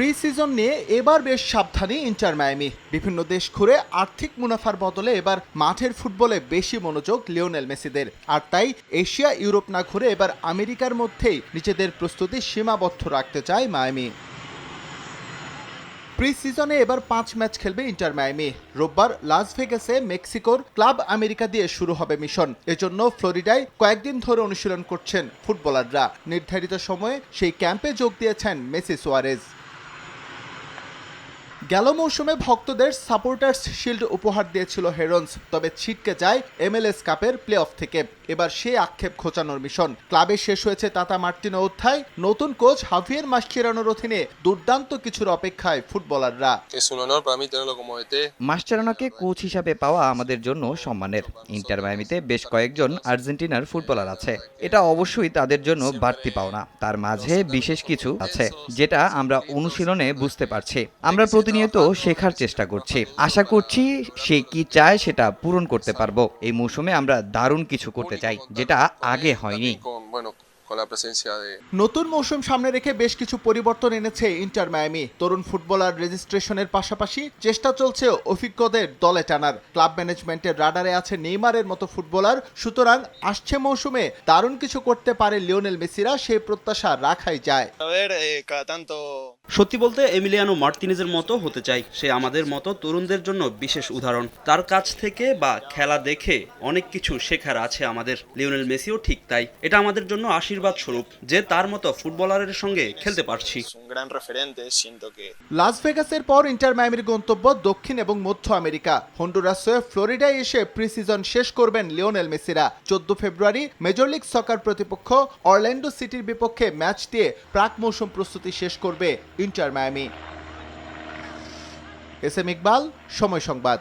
Pre season নিয়ে এবার বেশ সাবধানী ইন্টার মায়ামি। বিভিন্ন দেশ ঘুরে আর্থিক মুনাফার বদলে এবার মাঠের ফুটবলে বেশি মনোযোগ লিওনেল মেসিদের। আর তাই এশিয়া, ইউরোপ না ঘুরে এবার আমেরিকার মধ্যেই নিজেদের প্রস্তুতি সীমাবদ্ধ রাখতে চায় মায়ামি। প্রি সিজনে এবার পাঁচ ম্যাচ খেলবে ইন্টার মায়ামি। রোববার লাস ভেগাসে মেক্সিকোর ক্লাব আমেরিকা দিয়ে শুরু হবে মিশন। এজন্য ফ্লোরিডায় কয়েকদিন ধরে অনুশীলন করছেন ফুটবলাররা। নির্ধারিত সময়ে সেই ক্যাম্পে যোগ দিয়েছেন মেসি সোয়ারেজ। গেল মৌসুমে ভক্তদের সাপোর্টার্স শিল্ড উপহার দিয়েছিল হেরন্স, তবে ছিটকে যায় এমএলএস কাপের প্লে অফ থেকে। এবার সেই আক্ষেপ খোঁচানোর মিশন। ক্লাবে শেষ হয়েছে তাতা মার্টিনো অধ্যায়। নতুন কোচ হাভিয়ের মাসচিরানোর অধীনে দুর্দান্ত কিছুর অপেক্ষায় ফুটবলাররা. মাস্টারানোকে কোচ হিসাবে পাওয়া আমাদের জন্য সম্মানের। ইন্টার মায়ামিতে বেশ কয়েকজন আর্জেন্টিনার ফুটবলার আছে। এটা অবশ্যই তাদের জন্য বাড়তি পাওনা। তার মাঝে বিশেষ কিছু আছে যেটা আমরা অনুশীলনে বুঝতে পারছি। আমরা প্রতিনিয়ত শেখার চেষ্টা করছি। আশা করছি সে কি চায় সেটা পূরণ করতে পারব। এই মৌসুমে আমরা দারুণ কিছু করতে চাই যেটা আগে হয়নি নতুন মৌসুম সামনে রেখে বেশ কিছু পরিবর্তন এনেছে ইন্টার মায়ামি। তরুণ ফুটবলার রেজিস্ট্রেশনের পাশাপাশি চেষ্টা চলছে অভিজ্ঞদের দলে টানার। ক্লাব ম্যানেজমেন্টের রাডারে আছে নেইমারের মতো ফুটবলার। সুতরাং আসছে মৌসুমে দারুণ কিছু করতে পারে লিওনেল মেসিরা সেই প্রত্যাশা রাখাই যায়। সত্যি বলতে এমিলিয়ানো মার্তিনেজের মতো হতে চাই। সে আমাদের মতো তরুণদের জন্য বিশেষ উদাহরণ। তার কাছ থেকে বা খেলা দেখে অনেক কিছু শেখার আছে আমাদের। লিওনেল মেসিও ঠিক তাই। এটা আমাদের জন্য আশীর্বাদ স্বরূপ যে তার মতো ফুটবলারের সঙ্গে খেলতে পারছি। লাস ভেগাসের পর ইন্টার মায়ামির গন্তব্য দক্ষিণ এবং মধ্য আমেরিকা। হন্ডুরাস হয়ে ফ্লোরিডায় এসে প্রি সিজন শেষ করবেন লিওনেল মেসিরা। চোদ্দ ফেব্রুয়ারি মেজর লিগ সকার প্রতিপক্ষ অরল্যান্ডো সিটির বিপক্ষে ম্যাচ দিয়ে প্রাক মৌসুম প্রস্তুতি শেষ করবে। Inter Miami. S M Iqbal Somoy Sangbad.